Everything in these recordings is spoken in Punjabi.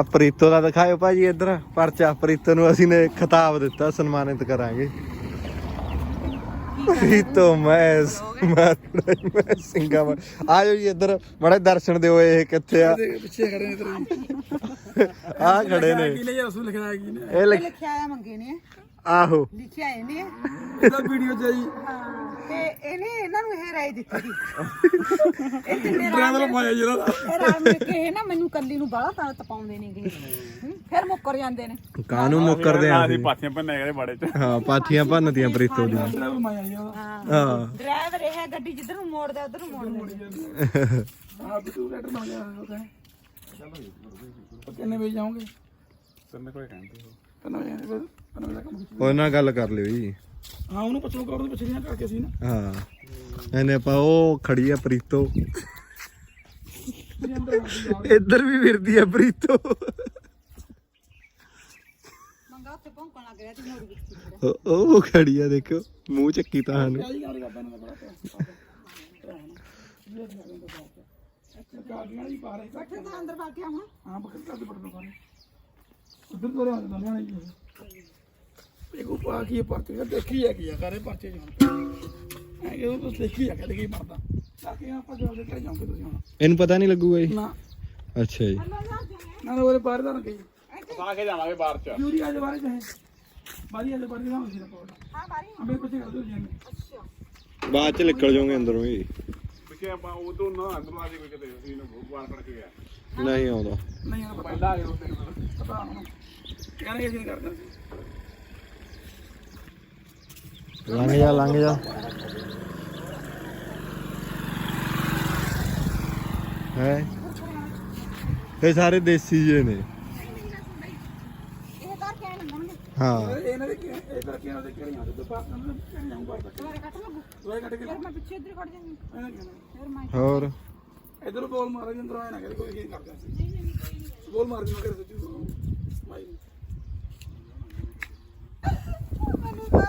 ਆ ਪ੍ਰੀਤੋ ਦਾ ਦਿਖਾਇਓ ਭਾਜੀ ਇੱਧਰ। ਪਰਚਾ ਪ੍ਰੀਤੋ ਨੂੰ ਅਸੀਂ ਨੇ ਖਿਤਾਬ ਦਿੱਤਾ ਸਨਮਾਨਿਤ ਕਰਾਂਗੇ। ਪ੍ਰੀਤੋ ਮੈਂ ਮੈਂ ਮੈਂ ਸਿੰਗਾਪੁਰ ਆਜੋ ਜੀ ਇੱਧਰ ਬੜੇ ਦਰਸ਼ਨ ਦਿਓ ਇਹ ਕਿੱਥੇ ਆ। ਪਿੱਛੇ ਖੜੇ ਨੇ ਤੇਰੇ ਆ ਖੜੇ ਨੇ। ਕੀ ਲਈ ਰਸੂਲ ਲਿਖਿਆ ਕੀ ਨੇ ਇਹ ਲਿਖ- ਲਿਖਿਆ ਆ ਮੰਗੇ ਨੇ। ਆਹੋ। ਲਿਖਿਆ ਇਹਨੇ। ਇਹਦਾ ਵੀਡੀਓ ਚ ਜੀ ਹਾਂ। ਤੇ ਇਹਨੇ ਇਹਨਾਂ ਨੂੰ ਇਹ ਰਾਏ ਦਿੱਤੀ। ਸੀ ਇਹ ਤਿੰਨੇ ਡਰਾਈਵਰ ਪਾਇਆ ਜੀ ਇਹਦਾ ਇਹ ਰਾਮ ਨੇ ਕਿ ਇਹ ਨਾ ਮੈਨੂੰ ਕੱਲੀ ਨੂੰ ਬਾਹਲਾ ਤਾਂ ਤਪਾਉਂਦੇ ਨੇਗੇ। ਹੂੰ, ਫਿਰ ਮੁੱਕਰ ਜਾਂਦੇ ਨੇ। ਕਾਨੂੰ ਮੁੱਕਰਦੇ ਆ ਅਸੀਂ? ਅਸੀਂ? ਪਾਥੀਆਂ ਭੰਨੇ ਗਏ ਬਾੜੇ ਚ। ਹਾਂ ਪਾਥੀਆਂ ਭੰਨਤੀਆਂ ਪ੍ਰੀਤੋ ਦੀਆਂ। ਡਰਾਈਵਰ ਮਾਇਆ ਜੀ ਇਹਦਾ ਹਾਂ। ਡਰਾਈਵਰ ਇਹ ਗੱਡੀ ਜਿੱਧਰ ਨੂੰ ਮੋੜਦਾ ਉਧਰ ਨੂੰ ਮੋੜ ਲੈਂਦਾ ਆਪ ਤੂੰ ਲੈਟਰ ਨਾ ਜਾ ਰਿਹਾ ਕਿੰਨੇ ਵਜੇ ਜਾਓਗੇ? ਤੈਨੂੰ ਕੋਈ ਕਹਿੰਦੇ ਹੋ ਕਿੰਨੇ ਵਜੇ ਆਏ ਫਿਰ ਕਿੰਨੇ ਵਜੇ ਦਾ ਕੰਮ ਕੀਤਾ? ਉਹ ਨਾਲ ਗੱਲ ਕਰ ਲਿਓ ਜੀ। ਹਾਂ ਉਹਨੂੰ ਪੁੱਛੋ ਕਰ ਉਹਦੇ ਪੁੱਛੀਆਂ ਕਰਕੇ ਸੀ ਨਾ। ਹਾਂ। ਇਹਨੇ ਆਪਾਂ ਉਹ ਖੜੀ ਆ ਪ੍ਰੀਤੋ। ਇੱਧਰ ਵੀ ਫਿਰਦੀ ਆ ਪ੍ਰੀਤੋ। ਮੰਗਾ ਉੱਥੇ ਭੌਂਕਣ ਲੱਗ ਰਿਹਾ ਤੇ ਮੋੜ ਵਿੱਚ ਉਹ- ਉਹ ਖੜੀ ਆ ਦੇਖੋ ਮੂੰਹ ਚੱਕੀ ਤਾਂ ਹਨ। ਆਈ ਗੱਲ ਕਰਦਾ ਨਾ ਬੜਾ ਗਾੜੀਆਂ ਦੀ ਬਾਹਰ ਹੀ ਬੈਠੇ ਤਾਂ ਅੰਦਰ ਵਗ ਗਿਆ ਹੁਣ। ਹਾਂ ਬਕਰ ਕਰਦੇ ਪੜਨ ਨੂੰ ਸਾਰੇ ਉਧਰ ਤੋਂ ਰਿਹਾ ਨਾ ਲੈਣਾ ਜੀ ਇਹ ਕੋ ਕੀ ਕੀ ਐ ਕਿ ਉਹ ਦੇਖੀ ਆ ਕਿ ਕੀ ਬਣਦਾ ਕਿ ਤੁਸੀਂ ਹੁਣ। ਇਹਨੂੰ ਪਤਾ ਨਹੀਂ ਲੱਗੂਗਾ ਜੀ? ਨਾ। ਅੱਛਾ ਜੀ। ਨਾ ਉਹਦੇ ਬਾਹਰ ਦਾ ਨਾ ਕਹੀ ਪਾ ਕੇ ਜਾਵਾਂਗੇ ਬਾਹਰ ਚ। ਯੂਰੀ ਆ ਦੇ ਬਾਰੇ ਚਾਹੇ ਬਾਰੀ ਆ ਦੇ ਬਾਰੇ ਸੀ ਨਾ ਹਾਂ ਮਾਰੀ ਅਬੇ ਕੁਝ ਕਰ ਦੋ ਜੀ ਅੱਛਾ। ਬਾਅਦ ਚ ਨਿਕਲ ਜਾਓਗੇ ਅੰਦਰੋਂ ਹੀ ਪਿੱਛੇ ਆਪਾਂ ਉਹ ਤੋਂ ਨਾ ਅੰਦਰ ਆ ਜੇ ਕੋਈ ਕਿਤੇ ਅਸੀਂ ਨੂੰ ਬਾਹਰ ਫੜ ਕੇ ਗਿਆ। ਨਹੀਂ ਆਉਂਦਾ। ਨਹੀਂ ਆ ਪਤਾ। ਪਹਿਲਾਂ ਆ ਗਏ ਉੱਤੇ ਪਤਾ ਹੁਣ। ਕਹਿੰਦੇ ਅਸੀਂ ਕਰਦੇ। ਲੰਘ ਜਾ ਲੰਘ ਜਾ। ਹੈ? ਇਹ ਸਾਰੇ ਦੇਸੀ ਜੇ ਨੇ। ਹਾਂ। ਇਹਨਾਂ ਦੇ ਕੀ ਇਹ ਇਹਨਾਂ ਦੇ ਕਿਹੜੀਆਂ ਦੇ ਪਾਸ ਨਾਲ ਕਿਹੜੀਆਂ ਬਾਹਰ ਤੱਕ ਮੇਰੇ ਕੱਟ ਲੱਗੂ ਦੋਏ ਕੱਢ ਕੇ ਮੈਂ ਪਿੱਛੇ ਇੱਧਰ ਖੜ ਜਾਂਗੀ ਫਿਰ ਮੈਂ ਹੋਰ? ਇਧਰ ਬੋਲ ਮਾਰਾ, ਜਿੰਦਰ ਆਇਆ ਨਾ ਕੋਈ ਕੀ ਕਰਦਾ ਸੀ। ਬੋਲ ਮਾਰ ਕੇ ਮਗਰ ਸੱਚੀ ਮਾਈ ਮੈਨੂੰ ਤਾਂ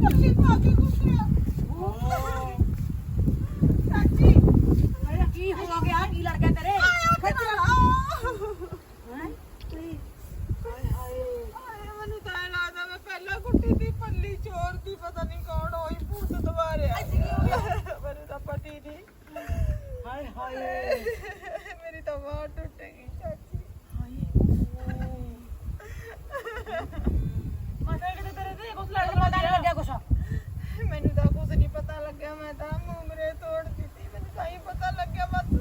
ਕੱਲੀ ਪਾ ਕੇ ਗੁੱਸਿਆ ਚਾਚੀ ਅਰੇ ਕੀ ਹੋ ਗਿਆ ਕੀ ਲੜ ਗਿਆ ਤੇਰੇ ਖਿੱਚ ਲਾ ਹੈ ਆਏ ਮੈਨੂੰ ਤਾਂ ਐਂ ਲੱਗਦਾ ਮੈਂ ਪਹਿਲਾਂ ਕੁੱਟੀ ਦੀ ਪੱਲੀ ਚੋਰ ਦੀ ਪਤਾ ਨਹੀਂ ਕੌਣ ਹੋਈ ਭੂਤ ਦਵਾਰਿਆ ਮੈਨੂੰ ਤਾਂ ਪਤੀ ਨਹੀਂ ਹਾਏ ਹਾਏ ਮੇਰੀ ਤਾਂ ਬਾਹ ਟੁੱਟ ਗਈ ਚਾਚੀ ਮਸੇ ਕਿਤੇ ਤੇਰੇ ਤੇ ਕੁਛ ਲੜ ਪਤਾ ਨਹੀਂ ਲੱਗਿਆ ਕੁਛ ਮੈਨੂੰ ਤਾਂ ਕੁਝ ਨਹੀਂ ਪਤਾ ਲੱਗਿਆ ਮੈਂ ਤਾਂ ਮੂਮਰੇ ਤੋੜ ਦਿੱਤੀ ਮੈਨੂੰ ਤਾਂ ਹੀ ਪਤਾ ਲੱਗਿਆ ਬਸ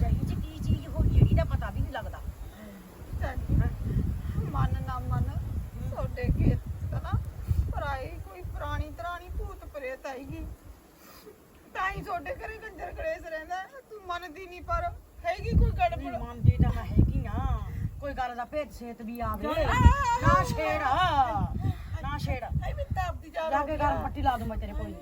ਚਾਹੀ ਚ ਕੀ ਚੀਜ਼ ਹੋਈ ਜਿਹੜੀ ਦਾ ਪਤਾ ਵੀ ਨਹੀਂ ਲੱਗਦਾ ਚਾਚੀ ਮਨ ਨਾ ਮਨ ਤੁਹਾਡੇ ਖੇਤ ਤਾਂ ਨਾ ਪਰਾਈ ਕੋਈ ਪੁਰਾਣੀ ਤਰਾਣੀ ਭੂਤ ਪ੍ਰੇਤ ਆਈਗੀ ਤਾਂ ਹੀ ਤੁਹਾਡੇ ਘਰੇ ਕੰਜਰ ਕਲੇਸ਼ ਰਹਿੰਦਾ ਤੂੰ ਮੰਨਦੀ ਨਹੀਂ ਪਰ ਹੈਗੀ ਕੋਈ ਗੜਬੜ ਮੰਨਦੀ ਤਾਂ ਮੈਂ ਹੈਗੀ ਆ ਕੋਈ ਗੱਲ ਦਾ ਭੇਦ ਸੇਤ ਵੀ ਆਵੇ। ਨਾ ਛੇੜ। ਨਾ ਛੇੜ। ਐ ਮੈਂ ਤਾਂ ਆਪਦੀ ਜਾ ਜਾ ਕੇ ਗੱਲ ਪੱਟੀ ਲਾ ਦੂੰ ਮੈਂ ਤੇਰੇ ਕੋਈ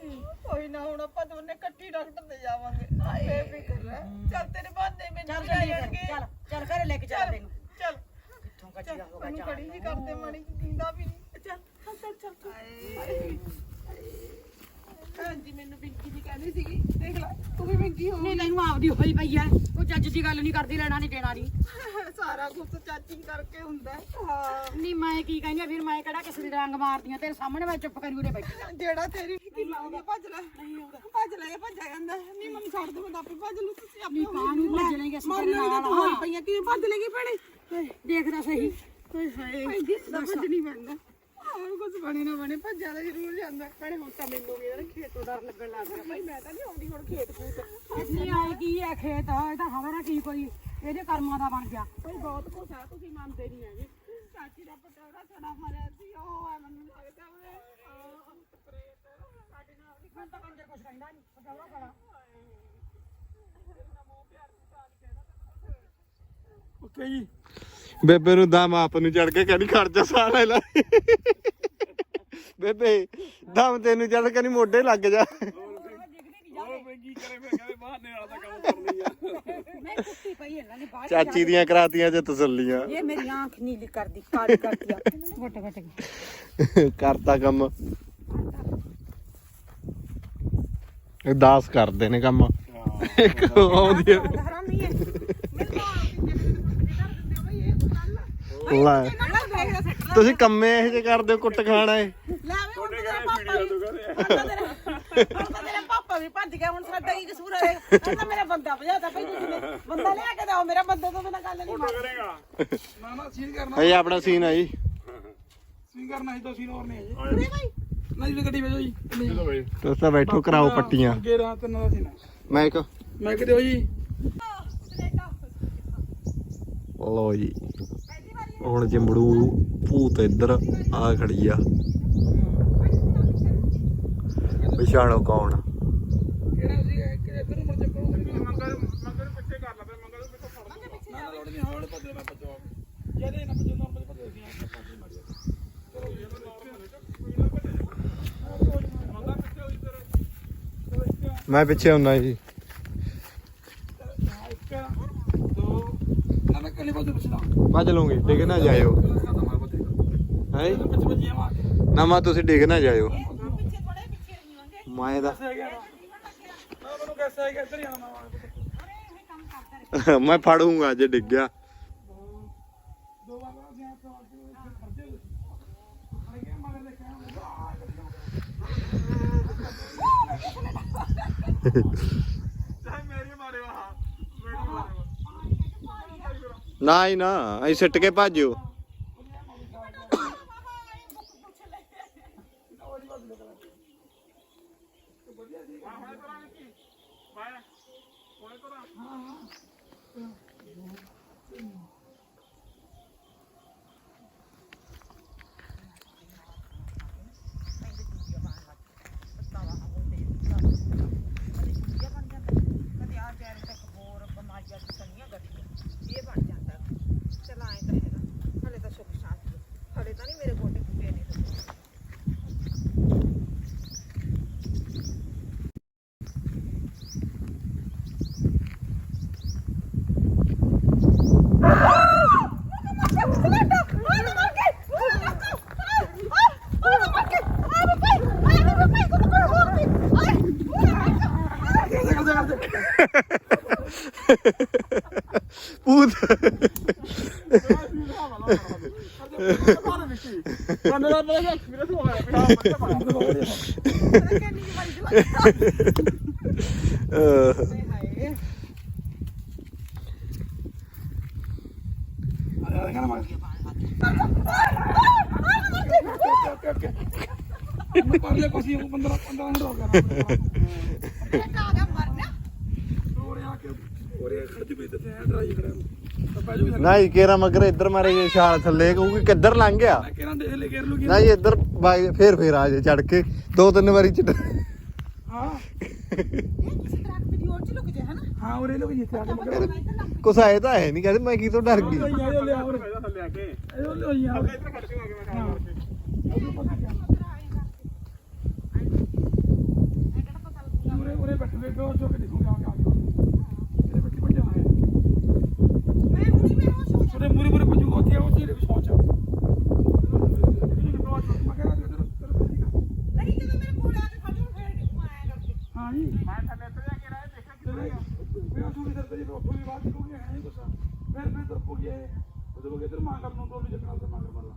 ਕੋਈ ਨਾ ਹੁਣ ਆਪਾਂ ਦੋਨੇ ਇਕੱਠੀ ਡਾਕਟਰ ਦੇ ਜਾਵਾਂਗੇ। ਬੇਫਿਕਰ ਰਹਿ। ਚੱਲ ਤੇਰੇ ਬਾਦੇ ਮੈਨੂੰ ਚੱਲ ਚੱਲੀ ਚੱਲ ਚੱਲ ਘਰੇ ਲੈ ਕੇ ਚੱਲ ਤੈਨੂੰ। ਚੱਲ। ਕਿੱਥੋਂ ਕੱਚੀ ਹੋ ਉਹਨੂੰ ਕੜੀ ਜੀ ਕਰਦੇ ਮਾੜੀ ਜਿੰਦਾ ਵੀ ਨਹੀਂ। ਚੱਲ ਚੱਲ ਚੱਲ ਚੱਲ। ਜੀ ਕਹਿੰਦੀ ਸੀਗੀ ਦੇਖ ਲੈ ਤੂੰ ਵੀ ਪਿੰਕੀ ਹੋ ਨਹੀਂ ਤੈਨੂੰ ਆਪਦੀ ਹੋਈ ਪਈ ਐ। ਕੋਈ ਚੱਜ ਦੀ ਗੱਲ ਨਹੀਂ ਕਰਦੀ ਲੈਣਾ ਨਹੀਂ ਦੇਣਾ ਨਹੀਂ। ਸਾਰਾ ਕੁਝ ਚਾਚੀ ਕਰਕੇ ਹੁੰਦਾ ਹੈ। ਹਾਂ। ਨਹੀਂ ਮੈਂ ਕੀ ਕਹਿੰਦੀ ਆ, ਫਿਰ ਮੈਂ ਕਿਹੜਾ ਕਿਸੇ ਦੇ ਰੰਗ ਮਾਰਦੀਆਂ ਤੇਰੇ ਸਾਹਮਣੇ ਮੈਂ ਚੁੱਪ ਕਰੀ ਉਰੇ ਬੈਠੀ ਆ। ਜਿਹੜਾ ਤੇਰੀ ਕੀ ਲਾਉਂਦਾ ਭੱਜ ਲੈ। ਨਹੀਂ ਆਉਂਦਾ ਭੱਜ ਲੈ ਇਹ ਭੱਜਿਆ ਜਾਂਦਾ ਨਹੀਂ ਮੈਨੂੰ ਛੱਡ ਦੇ ਮੈਂ ਤਾਂ ਆਪੇ ਭੱਜ ਲੂ ਤੁਸੀਂ ਆਪੇ ਨਹੀਂ ਕਾਹਨੂੰ ਭੱਜ ਲੈਂਗੇ ਅਸੀਂ ਮਰ ਤੇਰੇ ਲੈਂਗੇ ਨਾਲ। ਤੂੰ ਹੋਈ ਪਈਆਂ ਕਿਵੇਂ ਭੱਜ ਲੈਂਗੀ ਭੈਣੇ? ਦੇਖਦਾ ਸਹੀ। ਹਾਏ ਭੱਜ ਨਹੀਂ ਪੈਂਦਾ ਹੋਰ ਕੁਝ ਬਣੇ ਨਾ ਬਣੇ ਭੱਜਿਆ ਤਾਂ ਜ਼ਰੂਰ ਜਾਂਦਾ। ਭੈਣੇ, ਹੁਣ ਤਾਂ ਮੈਨੂੰ ਵੀ ਇਹਦਾ ਖੇਤੋਂ ਡਰ ਲੱਗਣ ਲੱਗ ਗਿਆ। ਭਾਈ ਮੈਂ ਤਾਂ ਨਹੀਂ ਆਉਂਦੀ ਹੁਣ ਖੇਤ ਖੂਤ। ਅਸੀਂ ਆਏ ਕੀ ਐ ਖੇਤ? ਇਹ ਤਾਂ ਖਬਰ ਆ ਕੀ ਕੋਈ? ਇਹਦੇ ਕਰਮਾਂ ਦਾ ਬਣ ਗਿਆ। ਭਾਈ ਬਹੁਤ ਕੁਝ ਆ, ਤੁਸੀਂ ਮੰਨਦੇ ਨਹੀਂ ਹੈਗੇ। ਚਾਚੀ ਦਾ ਪਟੋੜਾ ਛੜਾ ਮਾਰਿਆ ਸੀ, ਉਹ ਹੈ ਮੈਨੂੰ ਲੱਗਦਾ ਉਹਨੇ ਅੰਤ ਪ੍ਰੇਤ ਸਾਡੇ ਨਾਲ ਦੀ ਮੈਂ ਤਾਂ ਕੰਜਰ ਕੁਛ ਕਹਿੰਦਾ ਨਹੀਂ ਪਟਾਵਾ ਬੜਾ ਓਕੇ ਜੀ। ਬੇਬੇ ਨੂੰ ਦਮ ਆਪ ਨੂੰ ਚੜ ਕੇ ਕਹਿੰਦੀ ਖੜ ਜਾ ਸਾਹ ਲੈ ਲੈ। ਬੇਬੇ ਦਮ ਤੈਨੂੰ ਚੜ ਕੇ ਨਹੀਂ ਮੋਢੇ ਲੱਗ ਜਾ। ਹੋਰ ਮੈਂ ਕੀ ਕਰੇ ਫਿਰ ਕਹਿੰਦੇ ਬਾਹਰ ਨੇ ਵਾਲਾ ਤਾਂ ਕੰਮ ਕਰਨੀ ਆ ਮੈਂ ਕੁੱਤੀ ਪਈ ਇਹਨਾਂ ਨੇ ਬਾਹਰ ਚਾਚੀ ਦੀਆਂ ਕਰਾਤੀਆਂ ਚ ਤਸੱਲੀਆਂ। ਇਹ ਮੇਰੀ ਆਂਖ ਨੀਲੀ ਕਰਦੀ ਕਾਲੀ ਕਰਦੀ ਕਰਤਾ ਕੰਮ। ਇਹ ਦਾਸ ਕਰਦੇ ਨੇ ਕੰਮ। ਇੱਕ ਆਉਂਦੀ ਹੈ ਹਰਾਮੀ ਹੈ ਮੈਨੂੰ ਆਉਂਦੀ ਹੈ ਜਿਹੜਾ ਦਿੰਦੇ ਹੋ ਬਈ ਇਹ ਗੱਲ ਲੈ। ਤੁਸੀਂ ਕੰਮੇ ਇਹ ਜੇ ਕਰਦੇ ਹੋ ਕੁੱਟ ਖਾਣਾ ਏ ਲੈ ਵੀ ਹੁਣ ਤੇਰਾ ਪਾਪਾ ਵੀ ਹੁਣ ਤਾਂ ਤੇਰਾ ਹੁਣ ਤਾਂ ਤੇਰਾ ਪਾਪਾ ਵੀ ਭੱਜ ਗਿਆ ਹੁਣ ਸਾਡਾ ਕੀ ਕਸੂਰ ਹੈ ਹੁਣ ਤਾਂ ਮੇਰਾ ਬੰਦਾ ਭਜਾਤਾ ਭਾਈ ਤੁਸੀਂ ਨੇ। ਬੰਦਾ ਲਿਆ ਕੇ ਦਿਓ ਮੇਰਾ ਬੰਦੇ ਤੋਂ ਬਿਨਾਂ ਗੱਲ ਨਹੀਂ ਮਾਰਦੀ ਕਰੇਗਾ। ਨਾ ਨਾ ਸੀਨ ਕਰਨਾ ਇਹ ਆਪਣਾ ਸੀਨ ਆ ਜੀ। ਸੀਨ ਕਰਨਾ ਹੀ ਤਾਂ ਸੀਨ ਹੋਰ ਨਹੀਂ ਹੈ ਜੀ ਭਾਈ। ਨਾ ਜੀ ਗੱਡੀ ਵੇਜੋ ਜੀ। ਤੁਸੀਂ ਤਾਂ ਬੈਠੋ ਕਰਾਓ ਪੱਟੀਆਂ। ਅੱਗੇ ਰਾਤ ਤਿੰਨ ਦਾ ਸੀਨ ਮੈਂ ਇੱਕ। ਮੈਂ ਕਿਹਾ ਦਿਓ ਜੀ। ਲੋ ਜੀ। ਹੁਣ ਜੰਬੜੂ ਭੂਤ ਇੱਧਰ ਆ ਖੜੀ ਆ ਪਛਾਣੋ ਕੌਣ ਆ? ਕਿਹੜਾ ਸੀ ਇੱਕ ਪੁੱਛਣਾ ਲਓਗੇ, ਡਿੱਗ ਨਾ ਜਾਇਓ। ਹੈ? ਪਿੱਛੇ ਤੁਸੀਂ ਡਿੱਗ ਨਾ ਜਾਇਓ। ਪਿੱਛੇ ਮੈਂ ਦਾ। ਆ ਗਿਆ ਮੈਂ ਫੜੂੰਗਾ ਜੇ ਡਿੱਗ ਗਿਆ ਦੋ ਵਾਰ ਆ ਗਿਆ ਤਾਂ ਖਰਚੇ ਆ ਗਿਆ ਮਗਰ ਦੇਖਿਆ ਚਾਹੇ ਮੇਰੀ ਮਾਰਿਓ ਹਾਂ ਮੇਰੀ ਮਾਰਿਓ ਨਾ ਹੀ ਨਾ ਅਸੀਂ ਸਿੱਟ ਕੇ ਭੱਜਿਓ ਮੈਂ ਕੋਲੇ ਕਰਾਂ ਕਦੇ ਆ ਜਾਰੇ ਤੱਕ ਹੋਰ ਬਿਮਾਰੀਆਂ ਦੀ ਸੰਨੀਆਂ ਗੱਡੀਆਂ ਇਹ ਬਣ ਜਾਂਦਾ ਚਲਾਏ ਤਾਂ ਹੈਗਾ ਹਲੇ ਤਾਂ ਸੁੱਖ ਸ਼ਾਂਤੀ ਹਲੇ ਤਾਂ ਨਹੀਂ ਮੇਰੇ ਗੋਡੇ ਟੁੱਟੇ ਨੇ ਭੂਤ ਬੰਦੇ ਦਾ ਬੜਾ ਐਕਸਪੀਰੀਅੰਸ ਹੋ ਗਿਆ ਪਿਆ ਮੈਂ ਅਹ, ਆ ਗਿਆ ਨਾ ਮਾਰ ਮੈਂ ਕਰ ਲਿਆ ਕੁਛ 15 15 ਮਿੰਟ ਹੋ ਗਿਆ ਹੋਰ ਆ ਕੇ ਹੋਰ ਖੜ ਜੂ ਤੇ ਡਰਾਈ ਕਰਾਂ ਤਾਂ ਪੈ ਜੂ ਨਾ ਜੀ ਕੇਰਾ ਮਗਰ ਇੱਧਰ ਮਾਰੇ ਜੇ ਛਾਲ ਥੱਲੇ ਕਹੂਗੀ ਕਿੱਧਰ ਲੰਘ ਗਿਆ? ਕਿਹਨਾਂ ਦੇਖ ਲੈ ਕਰ ਲੂਗੀ ਨਾ ਜੀ ਇੱਧਰ ਬਾਈ ਫੇਰ ਫੇਰ ਆ ਜੇ ਚੜ ਕੇ ਦੋ ਤਿੰਨ ਵਾਰੀ ਚ ਹਾਂ। ਕਿਸੇ ਦਰਖਤ ਦੀ ਓਟ ਚ ਲੁਕ ਜਾ ਹਨਾ ਹਾਂ ਉਰੇ ਲੋਕ ਜਿੱਥੇ ਆ ਕੇ ਮਗਰ ਕੁਛ ਆਏ ਤਾਂ ਹੈ ਨਹੀਂ ਕਹਿੰਦੇ ਮੈਂ ਕੀ ਤੋਂ ਡਰ ਗਈ। ਆਇਓ ਲਿਆ ਉਰੇ ਪਹਿਲਾਂ ਥੱਲੇ ਆ ਕੇ ਆਇਓ ਲਿਆ ਯਾਰ ਇੱਧਰ ਖੜ ਕੇ ਆ ਕੇ ਮੈਂ ਕੰਮ ਕਰਕੇ ਉਰੇ ਉਰੇ ਬੈਠ ਵੇ ਗੋ ਚੋ ਕੇ ਦੇਖੂਗਾ ਆ ਕੇ ਇਹਦੇ ਬੱਚੇ ਬੱਚੇ ਆਏ ਮੈਂ ਹੁਣੀ ਮੈਂ ਉਹ ਸੋਚ ਉਰੇ ਮੂਰੇ ਮੂਰੇ ਪਜੂ ਉੱਥੇ ਉਹ ਤੇਰੇ ਵੀ ਸੋਚ ਮਗਰ ਆ ਜਦੋਂ ਨਹੀਂ ਜਦੋਂ ਮੇਰੇ ਕੋਲ ਆ ਕੇ ਖੜ ਜੂ ਫੇਰ ਆਇਆ ਕਰਕੇ। ਹਾਂ ਜੀ। ਮੈਂ ਥੱਲੇ ਤੇ ਜਾ ਕੇ ਰਹਿ ਦੇਖਿਆ ਕਿ ਮੈਂ ਤੁਹਾਨੂੰ ਇਧਰ ਤੇ ਉੱਥੋਂ ਦੀ ਬਾਤ ਕਰੂੰਗੀ ਹੈ ਨਹੀਂ ਕੁਛ ਫਿਰ ਫਿਰ ਤੁਰ ਪੂਗੀ ਉਹ ਜਦੋਂ ਇਧਰ ਮੰਗ ਕਰਨ ਨੂੰ ਤੋਂ ਵੀ ਜਕਣਾ ਤੇ ਮੰਗ ਮਰਲਾ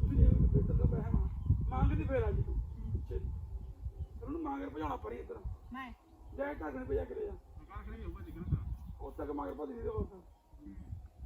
ਤੁਸੀਂ ਇਹ ਬੇਟਾ ਦਾ ਪੈਸਾ ਮੰਗ ਦੀ ਫੇਰ ਆ ਜੀ। ਤੂੰ ਉਹਨੂੰ ਮੰਗ ਕੇ ਭਜਾਉਣਾ ਪੜੀ ਇੱਧਰ। ਮੈਂ। ਜਾ ਘਰ ਨੂੰ ਭਜਾ ਕੇ ਲੈ ਜਾ। ਉਸ ਤੱਕ ਮਗਰ ਭੱਜ ਨਹੀਂ ਦੇ ਉਸ ਅੱਤਾ ਕੱਟਦਾ ਕੁਛ ਆਪਾਂ ਇਹ ਲੱਗੂ ਵਿੱਕੀ ਕੱਟਣਾ ਕਿਉਂ ਚਲ ਆ ਜਾ ਤੂੰ ਚੱਲ ਫਾਸਟ ਤੇ। ਲਾ ਦੇ ਜੇ ਬਦੂਗਾ ਹਾਂ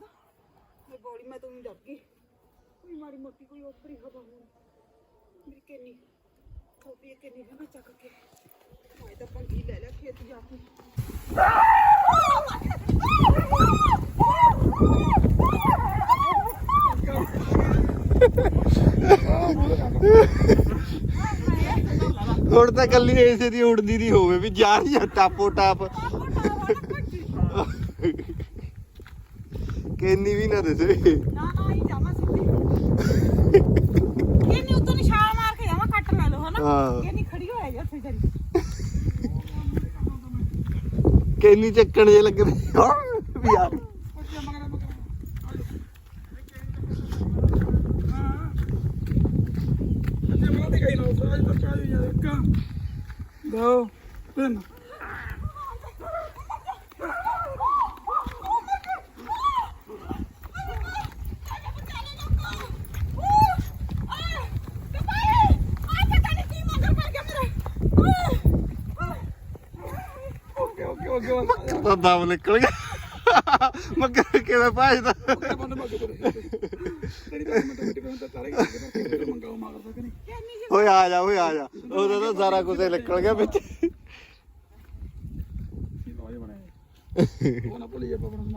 ਦਾ ਮੈਂ ਬੋਲੀ ਮੈਂ ਤਾਂ ਡਰ ਗਈ। ਕੋਈ ਮਾੜੀ ਮੋਟੀ ਕੋਈ ਉਪਰੀ ਹਵਾ ਹੋ ਮੇਰੀ ਕਿੰਨੀ ਕੋਪੀ ਕਿੰਨੀ ਹੈ ਮੈਂ ਚੱਕ ਕੇ। ਮੈਂ ਤਾਂ ਪੰਗੀ ਲੈ ਲਿਆ ਖੇਤ ਜਾ ਕੇ। ਹੁਣ ਤਾਂ ਕੱਲੀ ਏਸੇ ਦੀ ਉੜਦੀ ਦੀ ਹੋਵੇ ਵੀ ਜਾ ਰਹੀ ਆ ਟਾਪੋ ਟਾਪ ਕਿੰਨੀ ਵੀ ਨਾ ਦੇਸੇ ਨਾ ਨਾ ਹੀ ਜਾਵਾਂ ਸਿੱਧੀ। ਕਿੰਨੀ ਉਤੋਂ ਨਿਸ਼ਾਨ ਮਾਰ ਕੇ ਜਾਵਾਂ ਕੱਟ ਲੈ ਲਓ ਹਨਾ? ਕਿੰਨੀ ਖੜੀ ਹੋਇਆ ਜੀ ਉੱਥੇ ਜਰੀ ਕਿੰਨੀ ਚੱਕਣ ਜੇ ਲੱਗਦੇ ਵੀ ਯਾਰ। ਦੋ ਤਿੰਨ ਓਕੇ ਓਕੇ ਓਕੇ ਓਕੇ ਤਾਂ ਦਮ ਨਿਕਲ ਗਿਆ ਮੱਕਰ ਕਿਵੇਂ ਭਜਦਾ ਬੰਦ ਮੱਗ ਪਰ ਤੇਰੀ ਤਾਂ ਮੈਂ ਤਾਂ ਮਿੱਟੀ ਪਰ ਤਾਂ ਤਾਰੇ ਮੰਗਾ ਮਾਰਦਾ ਕਿ ਨਹੀਂ? ਓਏ ਆ ਜਾ ਓਏ ਆ ਜਾ। ਉਹਦਾ ਤਾਂ ਸਾਰਾ ਕੁਝ ਨਿਕਲ ਗਿਆ ਵਿੱਚ। ਉਹ ਨਾ ਪਵਨ ਸਮਾਨ।